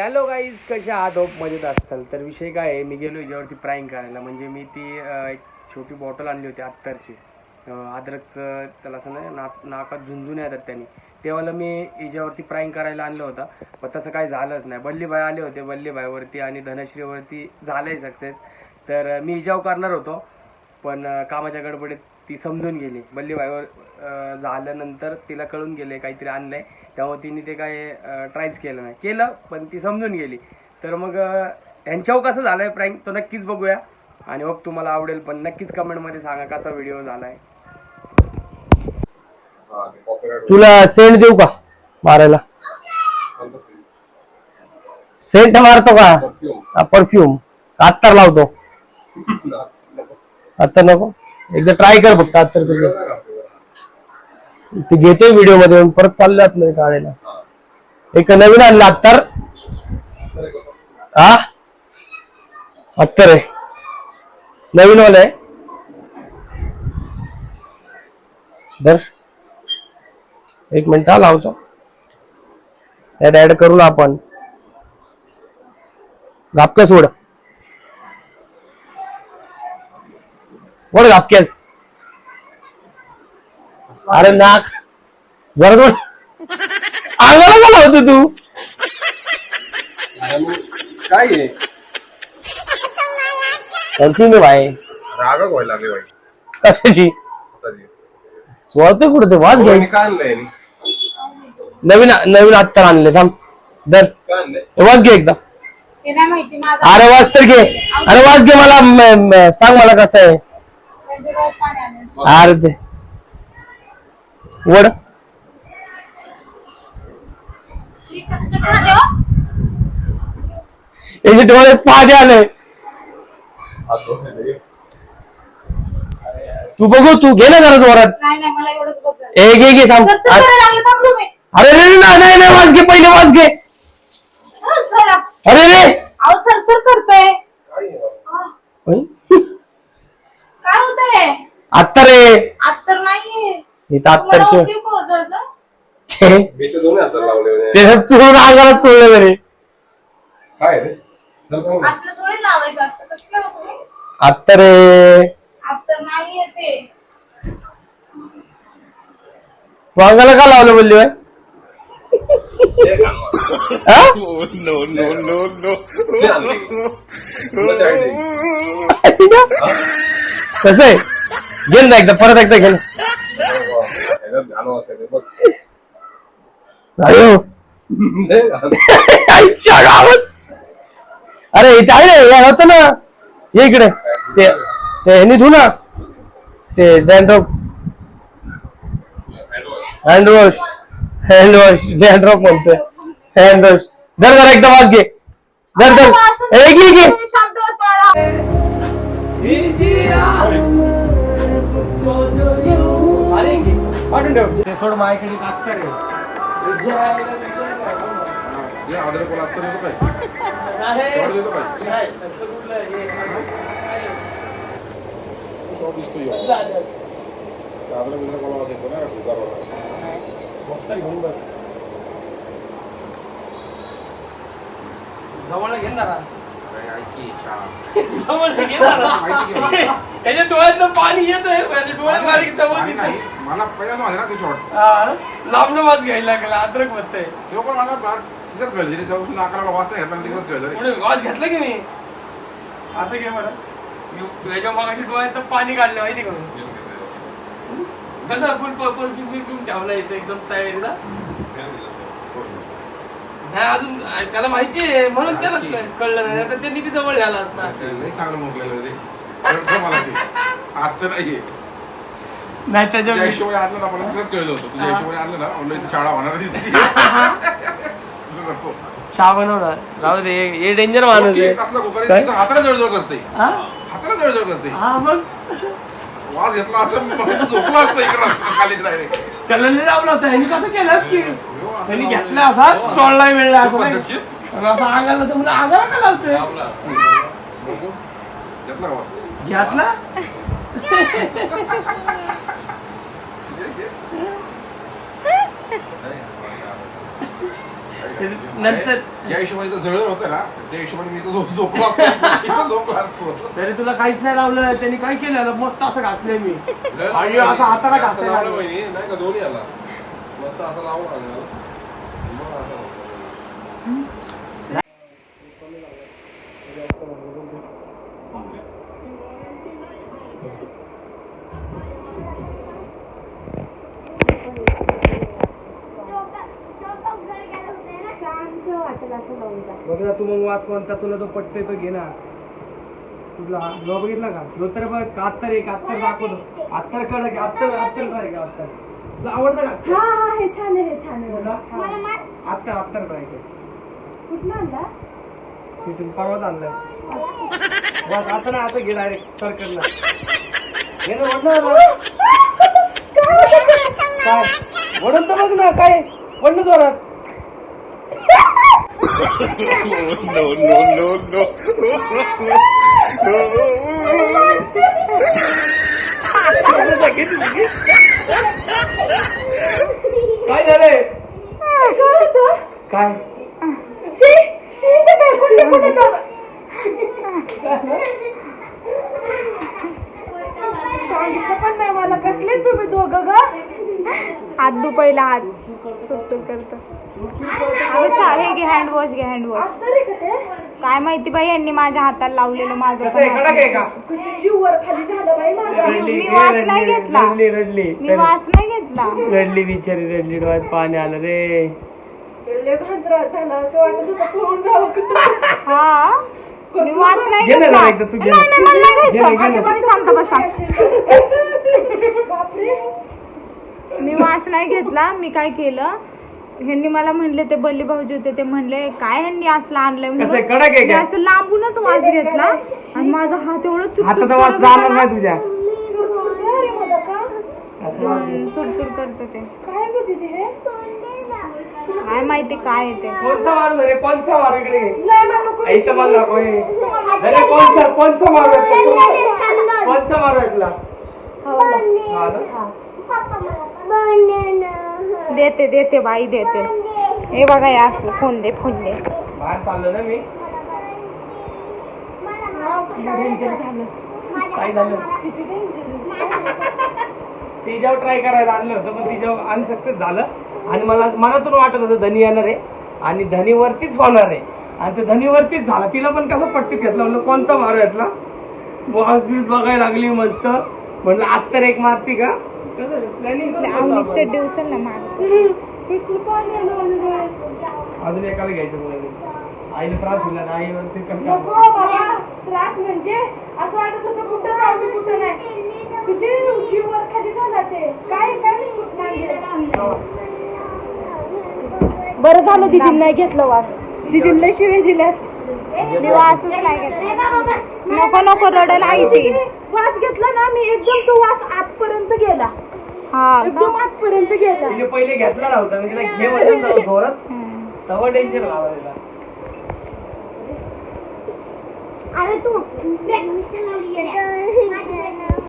Hello guys कशा आत hope मजेत असाल. तर विषय काय आहे मी गेलो याच्यावरती प्राईंग करायला. म्हणजे मी ती एक छोटी बॉटल आणली होती अत्तरची अद्रक अद्रकचं त्याला असं नाही नाक नाकात झुंझुन येतात त्यांनी. तेव्हाला मी याच्यावरती प्राईंग करायला आणलं होतं. पण तसं काही झालंच नाही. बल्लीबाई आले होते बल्लीबाईवरती आणि धनश्रीवरती झालंय सक्सेस तर मी इजाव करणार होतो. पण कामाच्या गडबडीत ती समजून गेली. बल्लीबाईवर झाल्यानंतर तिला कळून गेले काहीतरी आणलंय. त्यामुळे तिने ते काय ट्रायच केलं नाही. केलं पण ती समजून गेली. तर मग यांच्यावर कसं झालंय प्रँक तो नक्कीच बघूया. आणि मग तुम्हाला आवडेल पण नक्कीच कमेंटमध्ये सांगा कसा व्हिडिओ झालाय. तुला सेंट देऊ का मारायला? सेंट मारतो का? परफ्यूम अत्तर लावतो? अत्तर नको? एकदा ट्राय कर फक्त अत्तर तुझं. ते घेतोय व्हिडिओमध्ये परत चालले आतमध्ये काढायला एक नवीन आणलं अत्तर हा? अत्तर आहे. नवीन वाला आहे. दर एक मिनिट हा लावतो. त्यात ऍड करू ना आपण. घापक्या सोड. वड घापक्यास अरे नाक. जरा दोन. अंगाला का लावतो तू. काय आहे भाई. रागा व्हायला लागले बाई. कशाची. स्वतः कुठे ते? वाज घे. कोणी काय आणलंय? यांनी? नवीन नवीन अत्तर आणले थांब. दर काय आणलंय? हे वाज घे एकदा. ते नाही माहिती माझा. अरे वाज तर घे. अरे वाज घे मला म- म- सांग मला कसं आहे. त्यांच्या डोळ्यात पाणी आलं. अरे ते वड? याचे डोळे पाणी आले. तू बघू तू घे ना जरा जोरात. ए घे घे मी अरे रे नाही नाही नाही वाज घे पहिले वाज घे. अरे रे करतोय काय आहे? होय? काय होतंय तर नाहीये इथं तुम्हाला आत्तर होती का? मी तर दोन्ही हातात लावले होते. ते चुरून अंगाला चोळलं रे काय आहे रे? चल जाऊ ना. असलं थोडी लावायचं असतं कसलं हो तुम्ही तर नाहीये ते तू अंगाला का लावलं बोलली बाय हे. हा? हे. तुला आहे ते. कसं आहे घे ना एकदा परत एकदा. आईच्या गावात. अरे इथे आहे रे होतं ना. ये इकडे. ते ते ह्यानी धु ना. ते डॅन्ड्रॉप हँड वॉश हँड वॉश डॅन्ड्रॉप म्हणतोय. हँड वॉश धर धर एकदम वाज घे. धर धर. असं ए घे शांत बसा. ते सोड माझ्याकडे असतं रे हे अद्रकवाला आत्ता देतो काय? शॉर्ट देतो काय? शॉर्ट दिसतो ह्यो. ते अद्रक बिद्रकवाला वास येतो ना. मस्त घेऊन बघ जवळ घे ना जरा. अरे ऐक की, शाळा. जवळ घे जरा. याच्या डोळ्यातनं पाणी येत आहे माझ्या डोळे बारीक जवळ नाही, दिसत नाही. मला पहिला माहिती ना ते शॉर्ट लांबनं वाज घ्यायला लागला अद्रक म्हणतंय. तेव्हा पण मला मला तिथेच कळलं तेव्हा नाकाला नाही घेतला आणि तिकडेच कळलं. रे पुढे वाज घेतला की मी असं घे बरं. याच्या मागाशी डोळ्यात पाणी काढलं माहिती का? मी? कसं फुल परफ्यूम बिरफ्यूम ठेवला इथं एकदम तयारीला नाही अजून त्याला माहिती आहे म्हणून त्याला कळ- कळलं नाही तर त्यांनी बी जवळ घ्यायला असता. लई चांगलं मोकलेलं रे. कळतं मला ते. आजचं नाहीये. नाही तुझ्या त्याच्या हिशोबाने आणलं ना मला तिकडेच कळलं होतं. तुझ्या हिशोबाने आणलं ना ऑनलाईन इथे शाळा होणार दिसते तुझं नको. चहा बनवणार. राहू दे हे डेंजर माणूस आहे. कसला कुकर काय? आहे? हाताला जळजळ करते. हा? हाताला जळजळ करते. हा मग? वास घेतला असं मला झोपलं असतं इकडं खालीच डायरेक्ट नाही लावला होता. ह्यांनी कसं केलं की? त्यांनी घेतला असा चोळला मिळला असं नाही. पद्धतशीर आणि असं अंगाला तर म्हणजे अंगाला का लावतोय? घेतला का वास? घेतला घे, घे. काय करायचं? नंतर- ज्या हिशोबाने जळण होतं ना त्या हिशोबाने मी झोप- झोपलो असतो. झोपलो असतो. तरी तुला काहीच नाही लावलं त्यांनी काय केलं? मस्त असं घासलंय मी. आणि असं हाताला असं घासायला लावलं. वहिनी, नाही का दोन्ही आला मस्त असं लावून आलं. मग असं होतं. बघ ना तू मग वाच कोणता? तुला तो पटतोय तो घे ना. तुला बघितला का? जो तर बघ कात्तर एक अत्तर दाखवतो अत्तर कडक काय का अत्तर तुला आवडतं का हा हा हे छान आहे हे छान आहे. तुला? मला मा- अत्तर अत्तर काय ते कुठनं आणला? तिथून परवाच आणलं. बस आता ना आता घे डायरेक्ट सरकडनं घे ना वडलं ना. काय? वडून तर बघ ना काय? वडलं जोरात. काय झालंय काय सांगितलं पण नाही मला कसले तुम्ही दोघं ग हात दुपायला हात सुटसुट करत हे घे हँड वॉश घे हँड वॉश काय माहिती बाई यांनी माझ्या हाताला लावलेलं माझं कसं आहे? पण कडक आहे का? जीवर खाली झालं बाई माझा रडली मी वास नाही घेतला. रडली रडली मी वास नाही घेतला. रडली बिचारी रडली. डोळ्यात पाणी आलं रे. हा? मी वास नाही घे ना घेतला. जरा एकदा तू घे नाही ना. नाही मला नाही घे ना, घ्यायचं घे ना. अजिबात शांत बसा. बापरे. मी वास नाही घेतला मी काय केलं? ह्यांनी मला म्हणले ते बल्ली भाऊजी होते ते म्हणले काय ह्यांनी असलं आणलंय? कसं म्हणून कडक आहे मी का? असं लांबूनच वास घेतला आणि माझा हात एवढं हाताचा वास करत होता जाणार ना. नाही तुझ्या. हम्म, करत काय ग दीदी काय माहिती काय आहे ते? कोणता मारू रे? कोणता मारू इकडे घे. नाही ना नको इथं मला दाखव हे. अरे कोणता कोणता मारू आहे? कोणता मारू आहे तुला? हा ना? देते देते बाई देते. हे बघा या असं फोन दे फोन दे. बाहेर चाललो ना मी. काय झालं? तिच्यावर ट्राय करायला आणलं होतं पण तिच्यावर अनसक्सेस झालं. आणि मला मनातून वाटत होतं धनी येणार आहे. आणि धनीवरतीच होणार आहे. आणि ते धनीवरतीच झाला. तिला पण कसं पट्टी घेतलं म्हणलं कोणता मारू यातला? बॉस बीस बघायला लागली मस्त. म्हणलं आज तर एक मारती का? आवडीचे दिवस ना माझं अजून एकाला घ्यायचं मुलांनी आईला त्रास होईल ना आईवरती कमी नको बाबा त्रास म्हणजे असं वाटत होतं कुठं जाऊ मी कुठं नाही. किती जीवर खाली झाला ते. काय काय नाही बरं झालं दिदीन नाही घेतलं वास. दिदीला शिवे दिल्या मी वासच नाही घेतला. नको नको रडायला आई ती वास घेतला ना मी एकदम तो वास आतपर्यंत गेला. हा एकदम आतपर्यंत गेला. तिने पहिले घेतला नव्हता मी तिला घे जोरात. तेव्हा डेंजर लावायला अरे तू